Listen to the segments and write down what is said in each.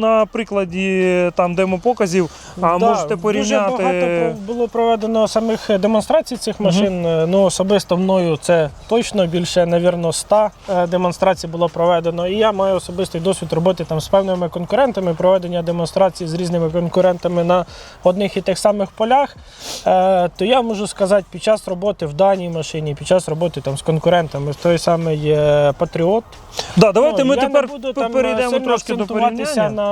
На прикладі там демопоказів, а Да, можете порівняти. Дуже багато було проведено самих е, демонстрацій цих машин. Е, Ну, особисто мною це точно більше, навірно, 100 е, демонстрацій було проведено. І я маю особистий досвід роботи там з певними конкурентами, проведення демонстрацій з різними конкурентами на одних і тих самих полях. То я можу сказати, під час роботи в даній машині, під час роботи там з конкурентами, той самий Патріот. Да, давайте Ну, ми тепер буду там перейдемо трошки до порівняння.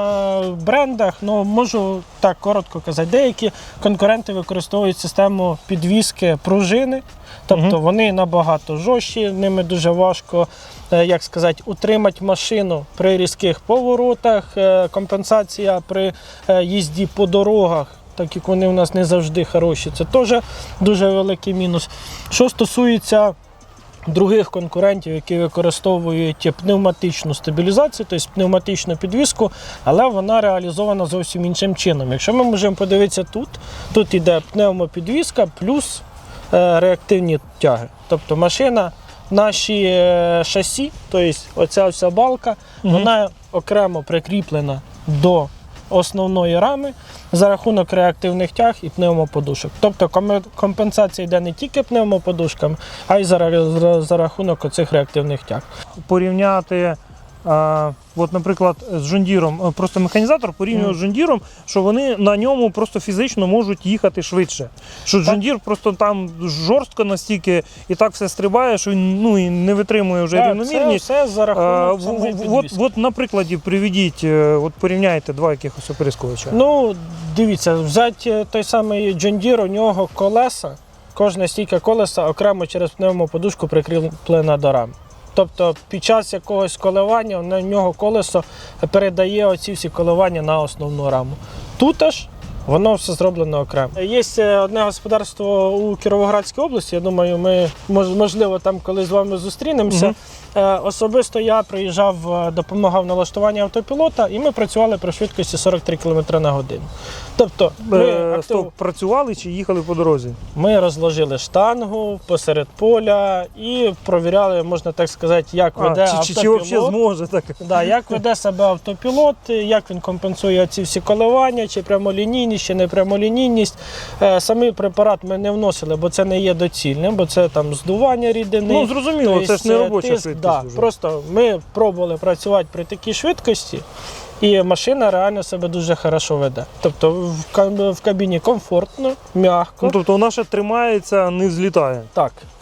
Брендах. Ну можу так коротко казати. Деякі конкуренти використовують систему підвіски пружини, тобто вони набагато жорсткі, ними дуже важко. е, Як сказати, утримати машину при різких поворотах, е, компенсація при е, їзді по дорогах, так як вони у нас не завжди хороші. Це теж дуже великий мінус. Що стосується других конкурентів, які використовують пневматичну стабілізацію, тобто пневматичну підвіску, але вона реалізована зовсім іншим чином. Якщо ми можемо подивитися тут, тут йде пневмопідвіска плюс е, реактивні тяги. Тобто машина, наші е, шасі, тобто оця вся балка, Мгм. вона окремо прикріплена до основної рами за рахунок реактивних тяг і пневмоподушок. Тобто компенсація йде не тільки пневмоподушками, а й за, рахунок оцих реактивних тяг. порівняти. От, наприклад, з Жондіром, е, просто механізатор порівнює Мгм. з Жондіром, що вони на ньому просто фізично можуть їхати швидше. Що Жондір просто там жорстко настільки і так все стрибає, що він ну, і не витримує вже Так, це рівномірність. все за рахунок от, підвіски. от на прикладі приведіть, е, от порівняйте два якихось оприскувача. Ну, дивіться, взяти той самий Deere, у нього колеса, кожна стійка колеса окремо через пневмоподушку прикріплена до рами. Тобто під час якогось коливання на нього колесо передає оці всі коливання на основну раму. Тут аж воно все зроблено окремо. Є е, одне господарство у Кіровоградській області. Я думаю, ми можливо там коли з вами зустрінемося. Е, Особисто я приїжджав, е, допомагав налаштуванні автопілота, і ми працювали при швидкості 43 км на годину. Тобто ми, актив- Стоп, працювали чи їхали по дорозі? ми розложили штангу посеред поля і провіряли, можна так сказати, як веде А, чи, чи, чи зможе так? Да, як веде себе автопілот, як він компенсує ці всі коливання, чи прямолінійність, чи не прямолінійність. Е, Самий препарат ми не вносили, бо це не є доцільним, бо це там здування рідини. Ну, зрозуміло, Тобто, це ж не робоча тиск, швидкість Да, уже. просто ми пробували працювати при такій швидкості. І машина реально себе дуже хорошо веде. Тобто в кабіні комфортно, м'яко. Ну, тобто вона ще тримається, не взлітає. Так,